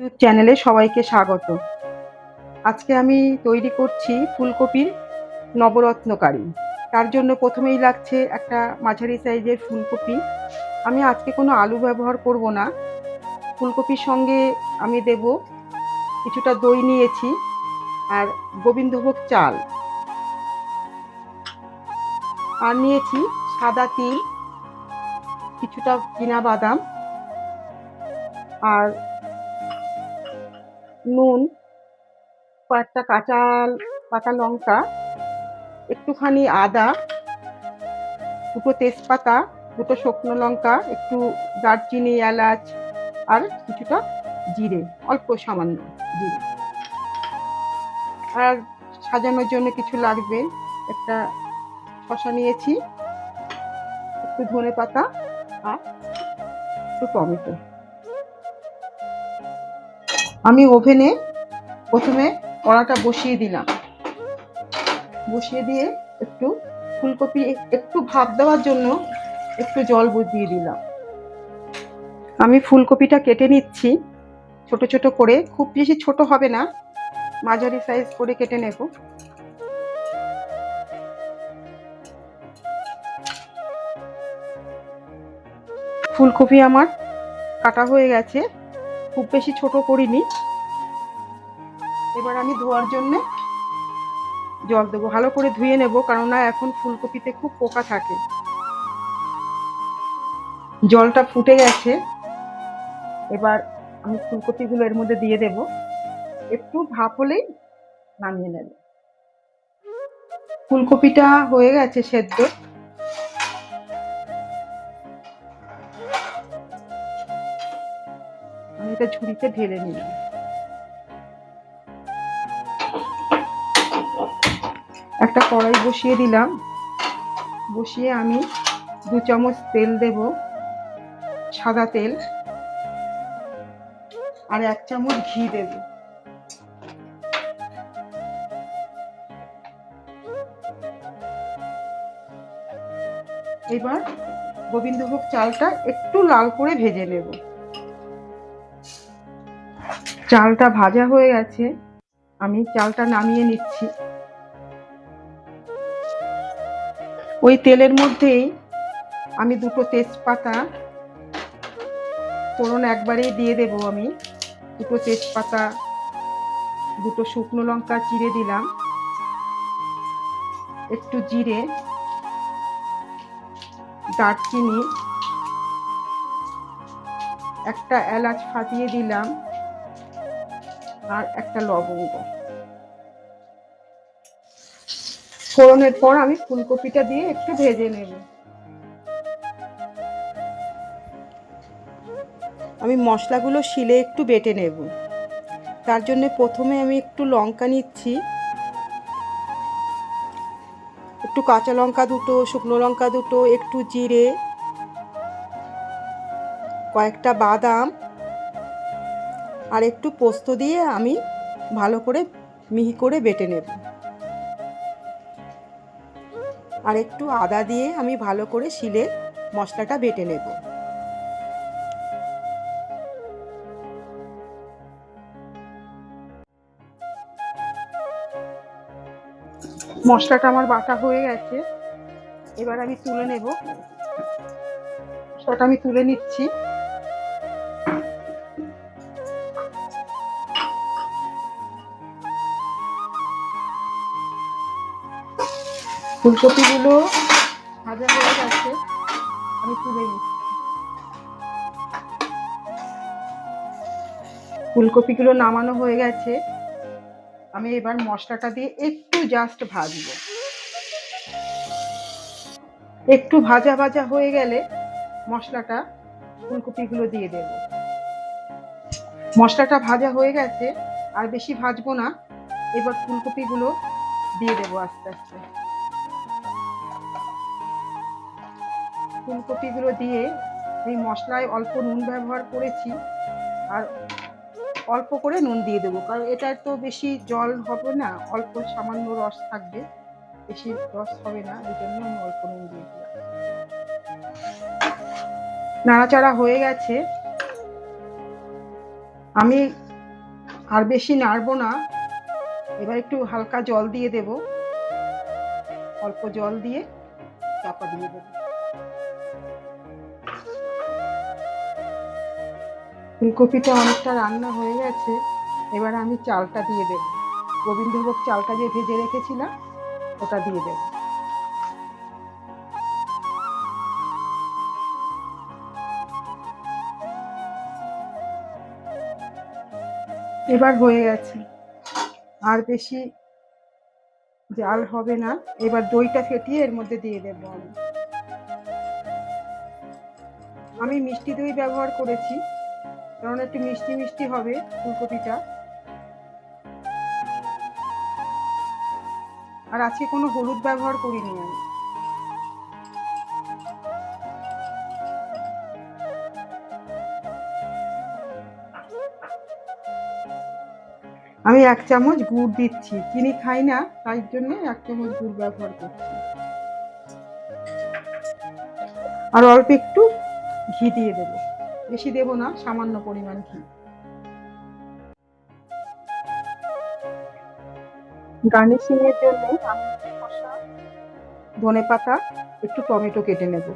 YouTube চ্যানেলে সবাইকে স্বাগত। আজকে আমি তৈরি করছি ফুলকপির নবরত্নকারী। তার জন্য প্রথমেই লাগছে একটা মাঝারি সাইজের ফুলকপি। আমি আজকে কোনো আলু ব্যবহার করব না। ফুলকপির সঙ্গে আমি দেব কিছুটা দই নিয়েছি আর গোবিন্দভোগ চাল। আর নিয়েছি সাদা তিল, কিছুটা চীনা বাদাম আর নুন, কয়েকটা কাঁচা পাকা লঙ্কা, একটুখানি আদা, দুটো তেজপাতা, দুটো শুকনো লঙ্কা, একটু দারচিনি, এলাচ আর কিছুটা জিরে, অল্প সামান্য জিরে। আর সাজানোর জন্য কিছু লাগবে। একটা শশা নিয়েছি, একটু ধনে পাতা আর একটু টমেটো। আমি ওভেনে প্রথমে কড়াটা বসিয়ে দিলাম। বসিয়ে দিয়ে একটু ফুলকপি একটু ভাপ দেওয়ার জন্য একটু জল দিয়ে দিলাম। আমি ফুলকপিটা কেটে নিচ্ছি। ছোট ছোট করে, খুব বেশি ছোট হবে না। মাঝারি সাইজ করে কেটে নেব। ফুলকপি আমার কাটা হয়ে গেছে। খুব বেশি ছোট করিনি। এবার আমি ধোয়ার জন্যে জল দেবো। ভালো করে ধুয়ে নেব, কেননা এখন ফুলকপিতে খুব পোকা থাকে। জলটা ফুটে গেছে। এবার আমি ফুলকপিগুলো এর মধ্যে দিয়ে দেব। একটু ভাপ হলেই নামিয়ে নেব। ফুলকপিটা হয়ে গেছে সেদ্ধ। এটা ঝুড়িতে ঢেলে নিলাম। একটা কড়াই বসিয়ে দিলাম। বসিয়ে আমি দু চামচ তেল দেব, সাদা তেল, আর এক চামচ ঘি দেব। এবার গোবিন্দভোগ চালটা একটু লাল করে ভেজে নেব। চালটা ভাজা হয়ে গেছে, আমি চালটা নামিয়ে নিচ্ছি। ওই তেলের মধ্যেই আমি দুটো তেজপাতা, ফোড়ন একবারেই দিয়ে দেব আমি। দুটো তেজপাতা, দুটো শুকনো লঙ্কা চিড়ে দিলাম। একটু জিরে, দারচিনি, একটা এলাচ ফাটিয়ে দিলাম। আর একটা লবঙ্গ। ফোড়নের পর আমি ফুলকপিটা দিয়ে একটু ভেজে নেব। আমি মশলাগুলো শিলে একটু বেটে নেব। তার জন্য প্রথমে আমি একটু লঙ্কা নিচ্ছি। একটু কাঁচা লঙ্কা দুটো, শুকনো লঙ্কা দুটো, একটু জিরে, কয়েকটা বাদাম আর একটু পোস্ত দিয়ে আমি ভালো করে মিহি করে বেটে নেব। আর একটু আদা দিয়ে আমি ভালো করে শিলে মশলাটা বেটে নেব। মশলাটা আমার বাটা হয়ে গেছে। এবার আমি তুলে নেব। মশলাটা আমি তুলে নিচ্ছি। ফুলকপিগুলো ভাজা হয়ে গেছে। আমি তুলে নিচ্ছি। ফুলকপিগুলো নামানো হয়ে গেছে। আমি এবার মশলাটা দিয়ে একটু জাস্ট ভাজবো। একটু ভাজা ভাজা হয়ে গেলে মশলাটা ফুলকপিগুলো দিয়ে দেব। মশলাটা ভাজা হয়ে গেছে আর বেশি ভাজবো না। এবার ফুলকপিগুলো দিয়ে দেবো আস্তে আস্তে। ফুলকপিগুলো দিয়ে এই মশলায় অল্প নুন ব্যবহার করেছি আর অল্প করে নুন দিয়ে দেবো, কারণ এটার তো বেশি জল হবে না, অল্প সামান্য রস থাকবে, বেশি রস হবে না, এই জন্য আমি অল্প নুন দিয়ে দিলাম। নাড়াচাড়া হয়ে গেছে। আমি আর বেশি নাড়বো না, এবার একটু হালকা জল দিয়ে দেব, অল্প জল দিয়ে চাপা দিয়ে দেব। ফুলকপিটা অনেকটা রান্না হয়ে গেছে, এবার আমি চালটা দিয়ে দেব। গোবিন্দভোগ চালটা যে ভেজে রেখেছিলাম, ওটা দিয়ে দেব। এবার হয়ে গেছে। আর বেশি জাল হবে না, এবার দইটা ফেটিয়ে এর মধ্যে দিয়ে দেব আমি। আমি মিষ্টি দই ব্যবহার করেছি, কারণ একটু মিষ্টি মিষ্টি হবে ফুলকপিটা। আর আজকে কোনো হলুদ ব্যবহার করিনি আমি। আমি এক চামচ গুড় দিচ্ছি চিনি খাই না, তাই জন্য এক চামচ গুড় ব্যবহার করছি। আর অল্প একটু ঘি দিয়ে দেব। বেশি দেব না, সামান্য পরিমাণ ঘি। গার্নিশিং এর জন্য আমি ধনে পাতা একটু টমেটো কেটে নেব।